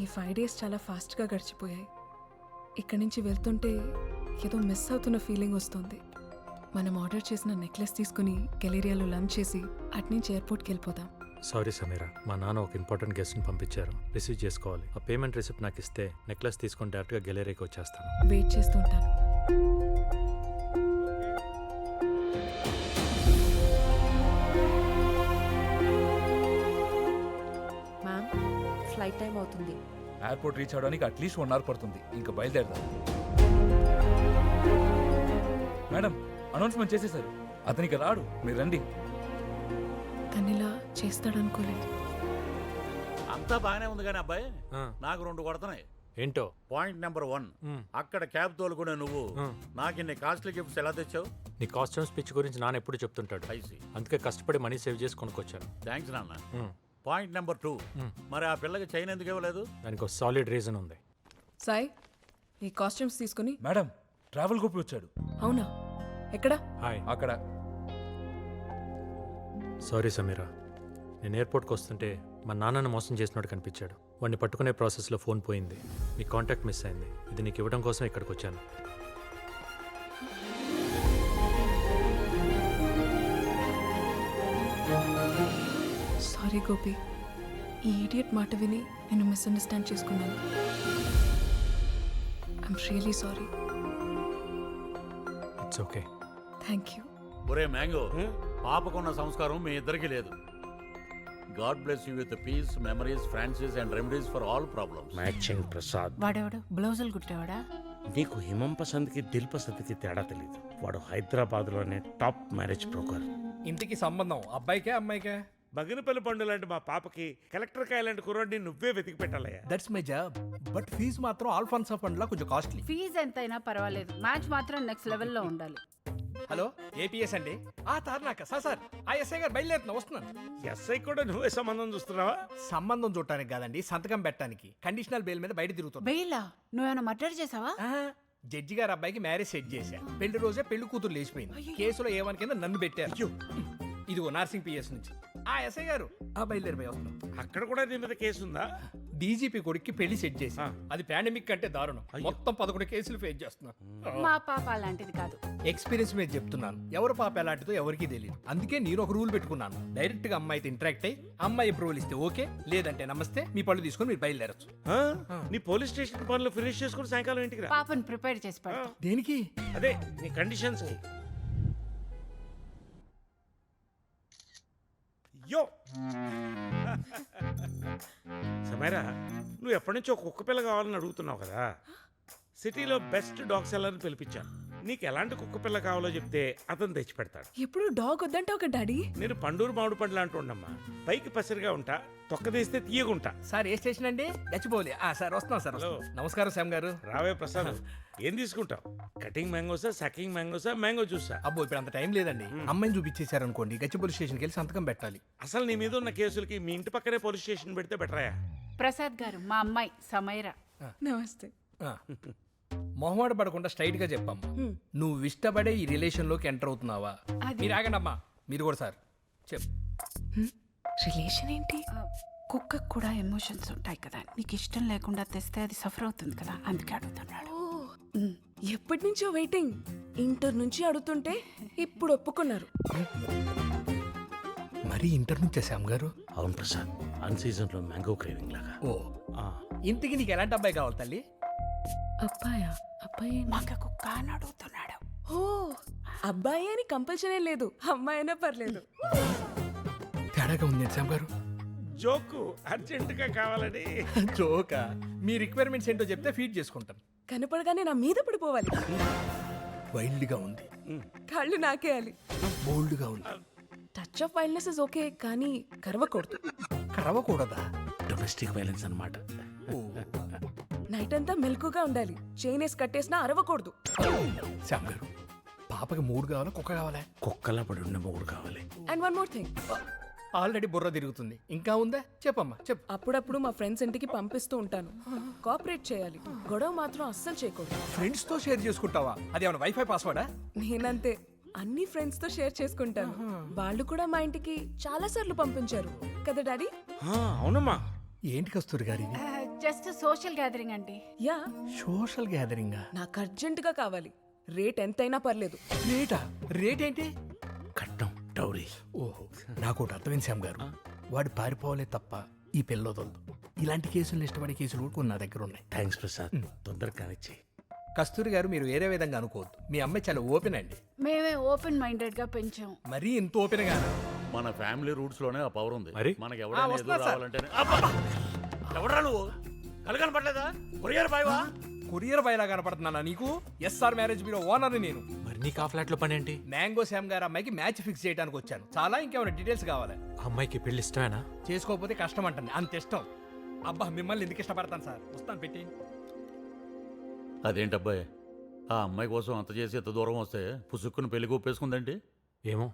ఈ five days చాలా ఫాస్ట్గా గడిచిపోయాయి. ఇక్కడి నుంచి వెళ్తుంటే ఏదో మిస్ అవుతున్న ఫీలింగ్ వస్తుంది. మనం ఆర్డర్ చేసిన నెక్లెస్ తీసుకుని గెలేరియాలో లంచ్ చేసి అట్నుంచి ఎయిర్పోర్ట్కి వెళ్ళిపోదాం. సారీ సమీరా మా నాన్న ఒక ఇంపార్టెంట్ గెస్ట్ని పంపించారు. రిసీవ్ చేసుకోవాలి. ఆ పేమెంట్ రిసిప్ట్ నాకు ఇస్తే నెక్లెస్ తీసుకొని డైరెక్ట్గా గెలేరీకి వచ్చేస్తాను. వెయిట్ చేస్తుంటాను. ఫ్లైట్ టైం అవుతుంది. ఎయిర్పోర్ట్ రీచ్ అవడానికి అట్లీస్ట్ వన్ అవర్ పడుతుంది. ఇంకా బయలుదేరదాం. మేడం అనౌన్స్మెంట్ చేసేసారు. అతనికి రాడు. మీరు రండి. తను ఇలా చేస్తాడనుకోలేదు. అంతా బాగానే ఉంది కానీ అబ్బాయి నాకు రెండు కొడుతున్నాయి. ఏంటో? పాయింట్ నెంబర్ వన్ అక్కడ క్యాబ్ తోలుకునే నువ్వు. నాకు ఇన్ని కాస్ట్లీ గిఫ్ట్స్ ఎలా తెచ్చావు? నీ కాస్ట్యూమ్ స్పిచ్ గురించి నాన్న ఎప్పుడు చెప్తుంటాడు. ఐసి అందుకే కష్టపడి మనీ సేవ్ చేసి కొనుక్కొచ్చాను. థ్యాంక్స్ నాన్న. Point number two. మరి ఆ పిల్లకి చైన్ ఎందుకు ఇవ్వలేదు? దానికి ఒక సాలిడ్ రీజన్ ఉంది. సాయి ఈ కాస్ట్యూమ్స్ తీసుకుని మేడం ట్రావెల్ గోపి వచ్చాడు. అవునా? ఎక్కడ? హాయ్ అక్కడ. సారీ సమీరా నేను ఎయిర్పోర్ట్కి వస్తుంటే మా నాన్నను మోసం చేసినట్టు కనిపించాడు. వాడిని పట్టుకునే ప్రాసెస్లో ఫోన్ పోయింది. మీ కాంటాక్ట్ మిస్ అయింది. ఇది నీకు ఇవ్వడం కోసం ఇక్కడికి వచ్చాను. సారీ గోపి. ఈ ఈడియట్ మాట విని నేను మిస్అండర్స్టాండ్ చేసుకున్నాను. I'm really sorry it's okay thank you ఒరే మ్యాంగో పాపకున్న సంస్కారం మీ ఇద్దరికి లేదు. God bless you with peace memories Francis and remedies for all problems matching Prasad వాడెవడు? బ్లౌజులు కుట్టేవాడా? నీకు హిమం పసంద్కి దిల్ పసంద్కి తేడా తెలీదు. వాడు హైదరాబాద్లోనే టాప్ మ్యారేజ్ బ్రోకర్ ఇంటికి సంబంధం. అబ్బాయికే అమ్మాయికే? బగినపల్లి పండు లాంటి మా పాపకి కలెక్టర్ కాయ లాంటి కుర్రాడిని నువ్వే వెతికి పెట్టాలయ్యా. That's my job but fee మాత్రం ఆల్ఫాన్సా ఫండ్ లా కొంచెం కాస్ట్లీ ఫీజు ఎంతైనా పర్వాలేదు. మ్యాచ్ మాత్రం నెక్స్ట్ లెవెల్లో ఉండాలి. హలో ఏపీఎస్ అండి. ఆ తార్నాక. సార్ సార్ ఆ ఎస్ఐ గారు బయలుదేరుతున్నా వస్తున్నాను. ఎస్ఐ కూడా నువ్వే సంబంధం చూస్తున్నావా? సంబంధం చూడటానికి కాదండి సంతకం పెట్టడానికి. కండిషనల్ బెయిల్ మీద బయట తిరుగుతున్నా. బెయిలా నువ్వేమైనా మర్డర్ చేసావా? జడ్జి గారు అబ్బాయికి మ్యారేజ్ సెట్ చేశా. పెళ్ళి రోజే పెళ్ళి కూతురు లేచిపోయింది. కేసులో ఏమని కింద నన్ను పెట్టారు. ఇదిగో నార్సింగ్ పిఎస్ నుంచి. ఆ ఎస్ఐ గారు ఆ బయలుదేరిపోయి వస్తున్నాం. అక్కడ కూడా నీ మీద కేసు ఉందా డీజీపీ కొడుక్కి పెళ్ళి సెట్ చేసి అది పాండమిక్ కంటే దారుణం. మొత్తం పదకొండు కేసులు ఫేస్ చేస్తున్నా. మా పాప అలాంటిది కాదు. ఎక్స్పీరియన్స్ మీద చెప్తున్నాను. ఎవరు పాప ఎలాంటిదో ఎవరికీ తెలియదు అందుకే నేను ఒక రూల్ పెట్టుకున్నాను. డైరెక్ట్గా అమ్మాయితో ఇంటరాక్ట్ అయ్యి అమ్మాయి అప్రూవల్ ఇస్తే ఓకే లేదంటే నమస్తే మీ పళ్ళు తీసుకొని మీరు బయలుదేరచ్చు. ఆ? నీ పోలీస్ స్టేషన్ పనులు ఫినిష్ చేసుకుని సాయంకాలం ఇంటికి రా. పాపను ప్రిపేర్ చేసి దేనికి? అదే నీ కండిషన్స్ అయ్యో! యో నువ్వు ఎప్పటి నుంచో ఒక కుక్క పిల్ల కావాలని అడుగుతున్నావు కదా. సిటీలో బెస్ట్ డాగ్ సెల్లర్ని పిలిపించాను. నీకు ఎలాంటి కుక్క పిల్ల కావాలో చెప్తే అతను తెచ్చి పెడతాడు. ఎప్పుడు డాగ్ వద్దంటే ఒక డాడీ? నేను పండూరు మామిడి పండ్లు అంటూ ఉండమ్మా పైకి పసిరిగా ఉంటా తొక్క తీస్తే తీయగుంటా. సార్ ఏ స్టేషన్ అండి? గచ్చిపోలే ఆ సార్ వస్తున్నాం సార్ హలో. నమస్కారం శ్యామ్ గారు. రావే ప్రసాద్. ఏం తీసుకుంటావు? కటింగ్ మ్యాంగోసా సకింగ్ మ్యాంగోసా మ్యాంగో జ్యూసా? అబ్బో ఇప్పుడు అంత టైం లేదండి. అమ్మాయిని చూపించేశారు అనుకోండి గచ్చిపోలి స్టేషన్కి వెళ్ళి సంతకం పెట్టాలి. అసలు నీ మీద ఉన్న కేసులకి మీ ఇంటి పక్కనే పోలీస్ స్టేషన్ పెడితే బెటరాయా ప్రసాద్ గారు మా అమ్మాయి సమైరా. నమస్తే. ఆ. మొహమాట పడకుండా స్ట్రైట్గా చెప్పమ్మా నువ్వు ఇష్టపడే ఈ రిలేషన్లోకి ఎంటర్ అవుతున్నావా? అది- మీరు ఆగండి అమ్మా మీరు కూడా సార్. చెప్ రిలేషన్ ఏంటి? కుక్కకు కూడా ఎమోషన్స్ ఉంటాయి కదా. నీకు ఇష్టం లేకుండా తెస్తే అది సఫర్ అవుతుంది కదా. అందుకే అడుగుతున్నాడు. ఎప్పటి నుంచో వెయిటింగ్. ఇంటర్ నుంచి అడుగుతుంటే ఇప్పుడు ఒప్పుకున్నారు. మరీ ఇంటర్ నుంచే శ్యామ్ గారు? అవును ప్రసాద్. అన్ సీజన్లో మ్యాంగో క్రేవింగ్ లాగా. ఓ. ఇంటికి నీకు ఎలాంటి అబ్బాయి కావాలి తల్లి? అబ్బాయా? అబ్బాయి మగ కుక్క అని అడుగుతున్నాడు. ఓ అబ్బాయి అని కంపల్సరీ లేదు. అమ్మాయి అయినా పర్లేదు. తేడాగా ఉంది శ్యామ్ గారు. జోకు అర్జెంట్గా కావాలని. జోకా? మీ రిక్వైర్మెంట్స్ ఏంటో చెప్తే ఫీడ్ చేసుకుంటాను కనపడగానే నా మీద పడిపోవాలి. వైల్డ్గా ఉంది కాళ్ళు నాకేయాలి. బోల్డ్గా ఉంది. Touch of wildness is okay కానీ కరవకూడదు. కరవకూడదా? డొమెస్టిక్ వైలెన్స్ అన్నమాట. ఓ. నైట్ అంతా మెలకుగా ఉండాలి. చైన్ వేసి కట్టేసినా అరవకూడదు. శ్యామ్ గారు పాపకి మూడు కావాలా కుక్క కావాలా? కుక్కలా పడి ఉన్న మొగుడు కావాలి. And one more thing already బుర్ర తిరుగుతుంది. ఇంకా ఉందా? చెప్పమ్మా చెప్పు. అప్పుడప్పుడు మా ఫ్రెండ్స్ ఇంటికి పంపిస్తూ ఉంటాను. కోఆపరేట్ చేయాలి. గొడవ మాత్రం అస్సలు చేయకూడదు. ఫ్రెండ్స్తో షేర్ చేసుకుంటావా? అది ఏమైనా వైఫై పాస్వర్డా నేనంతే. అన్ని ఫ్రెండ్స్తో షేర్ చేసుకుంటాను. వాళ్ళు కూడా మా ఇంటికి చాలా సార్లు పంపించారు. కదా డాడీ? అవునమ్మా. ఏంటి కస్తూరి గారి జస్ట్ సోషల్ గ్యాదరింగ్ అండి. యా. Social gathering? నాకు అర్జెంటుగా కావాలి. రేట్ ఎంతైనా పర్లేదు. రేటా? రేట్ ఏంటి? కట్నం డౌరీ. ఓహో నాకు ఒకటి అర్థమైంది శ్యామ్ గారు. వాడు పారిపోవాలే తప్ప ఈ పిల్లదొద్దు ఇలాంటి కేసులు ఇష్టపడే కేసులు కూడా కొన్ని నా దగ్గర ఉన్నాయి. థ్యాంక్స్ ప్రసాద్. తొందరగా కానిచ్చి కస్తూరి గారు మీరు వేరే విధంగా అనుకోవద్దు. మీ అమ్మాయి చాలా ఓపెన్ అండి. మేమే ఓపెన్ మైండెడ్గా పెంచాం. మరీ ఇంత ఓపెన్గా మన ఫ్యామిలీ రూట్స్లోనే ఆ పవర్ ఉంది. మరి? మనకి ఎవరైనా ఎదురు అబ్బా! ఎవడ్రా నువ్వు? కలగని పడలేదా కొరియర్ బాయ్వా? కొరియర్ బయలా కనపడుతున్నానా నీకు? ఎస్ఆర్ మ్యారేజ్ బ్యూరో ఓనర్ నేను. మరి నీకు ఆ ఫ్లాట్లో పని ఏంటి మ్యాంగో శ్యామ్ గారు అమ్మాయికి మ్యాచ్ ఫిక్స్ చేయడానికి వచ్చాను. చాలా ఇంకేమైనా డీటెయిల్స్ కావాలి? ఆ అమ్మాయికి పెళ్ళి ఇష్టమేనా? చేసుకోకపోతే కష్టం అంటుంది. అంత ఇష్టం. అబ్బా మిమ్మల్ని ఎందుకు ఇష్టపడతాను సార్? వస్తాను పెట్టి. అదేంటబ్బాయి? ఆ అమ్మాయి కోసం అంత చేసి ఎంత దూరం వస్తే పుసుక్కుని పెళ్ళి ఒప్పేసుకుందండి ఏమో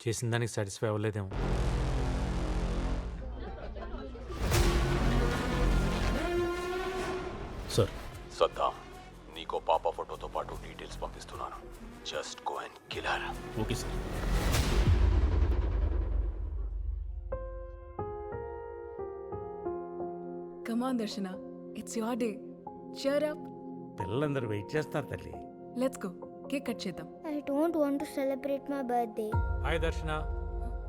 చేసిన దానికి సాటిస్ఫై అవ్వలేదేమో. సార్ సద్దాం నీకో పాప ఫోటోతో పాటు డీటెయిల్స్ పంపిస్తున్నాను. Just go and killer okay sir come on Darshana it's your day sure up పిల్లలందరూ వెయిట్ చేస్తారు తల్లి. లెట్స్ గో కేక్ కట్ చేద్దాం. I don't want to celebrate my birthday. Hi Darshana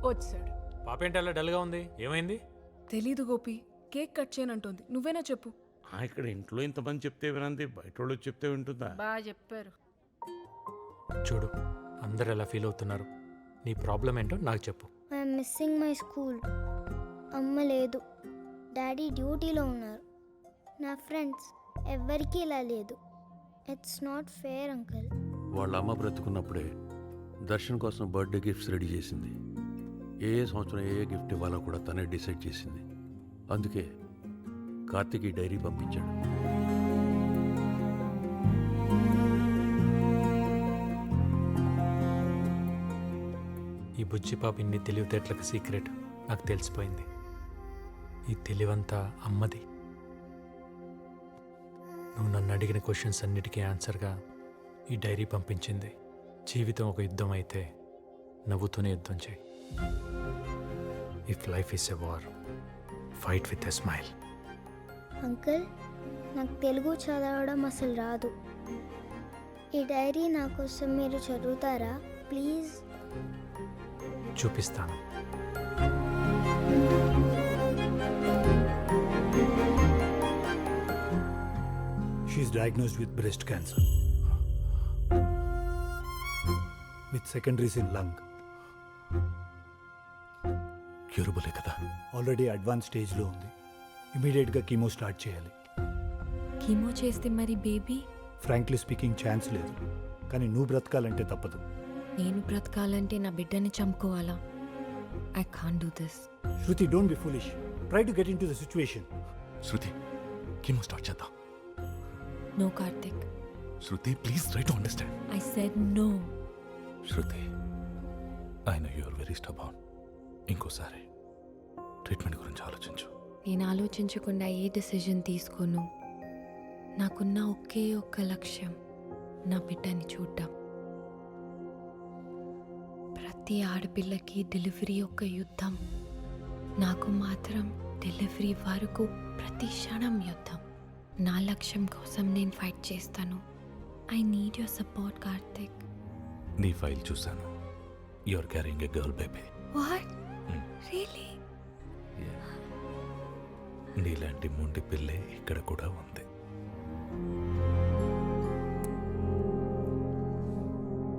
వచ్చాడు పాప ఏంటి అలా డల్గా ఉంది? ఏమైంది? తెలీదు గోపి. Cake cut చేయనంటోంది. నువ్వేనా చెప్పు? ఇక్కడ ఇంట్లో ఇంతమంది చెప్తే వినంది బయట వాళ్ళు చెప్తే వింటుందా? బాగా చెప్పారు. చూడు అందరు ఎలా ఫీల్ అవుతున్నారు. నీ ప్రాబ్లం ఏంటో నాకు చెప్పు. I'm missing my school. అమ్మ లేదు. డాడీ డ్యూటీలో ఉన్నారు. నా ఫ్రెండ్స్ ఎవ్వరికీ ఇలా లేదు. ఇట్స్ నాట్ ఫేర్ అంకుల్ వాళ్ళ అమ్మ బ్రతుకున్నప్పుడే దర్శన్ కోసం బర్త్డే గిఫ్ట్స్ రెడీ చేసింది. ఏ ఏ సంవత్సరం ఏ ఏ గిఫ్ట్ ఇవ్వాలో కూడా తనే డిసైడ్ చేసింది. అందుకే కార్తిక్ ఈ డైరీ పంపించాడు. ఈ బుజ్జిపాప ఇన్ని తెలివితేటలకు సీక్రెట్. నాకు తెలిసిపోయింది. ఈ తెలివంతా అమ్మది. నువ్వు నన్ను అడిగిన క్వశ్చన్స్ అన్నిటికీ ఆన్సర్గా ఈ డైరీ పంపించింది. జీవితం ఒక యుద్ధం అయితే నవ్వుతూనే యుద్ధం చేయి. If life is a war fight with a smile uncle నాకు తెలుగు చదవడం అసలు రాదు. ఈ డైరీ నా కోసం మీరు చదువుతారా? ప్లీజ్. చూపిస్తాను. She is diagnosed with breast cancer. With secondaries in lung. క్యూరబులే కదా? ఆల్రెడీ అడ్వాన్స్ స్టేజ్లో ఉంది. ఇమీడియట్గా కీమో స్టార్ట్ చేయాలి. కీమో చేస్తే మరి బేబీ? ఫ్రాంక్లీ స్పీకింగ్ ఛాన్స్ లేదు. కానీ నువ్వు బ్రతకాలంటే తప్పదు. నేను బ్రతకాలంటే నా బిడ్డని చంపుకోవాలా? I can do this Shruti don't be foolish try to get in to the situation Shruti chemo start చేద్దాం. No Karthik. Shruti please try to understand I said no Shruti I know you're very stubborn ఇంకోసారి treatment గురించి ఆలోచించు. నేను ఆలోచించకుండా ఏ decision తీసుకోను. నాకున్న ఒకే ఒక్క లక్ష్యం నా బిడ్డని చూడ్డం. ప్రతి ఆడపిల్లకి డెలివరీ ఒక యుద్ధం. నాకు మాత్రం డెలివరీ వరకు ప్రతి క్షణం యుద్ధం. నా లక్ష్యం కోసం నేను ఫైట్ చేస్తాను. I need your support Karthik నీ ఫైల్ చూశాను. You're carrying a girl baby what really నీలాంటి మొండి పిల్లే ఇక్కడ కూడా ఉంది.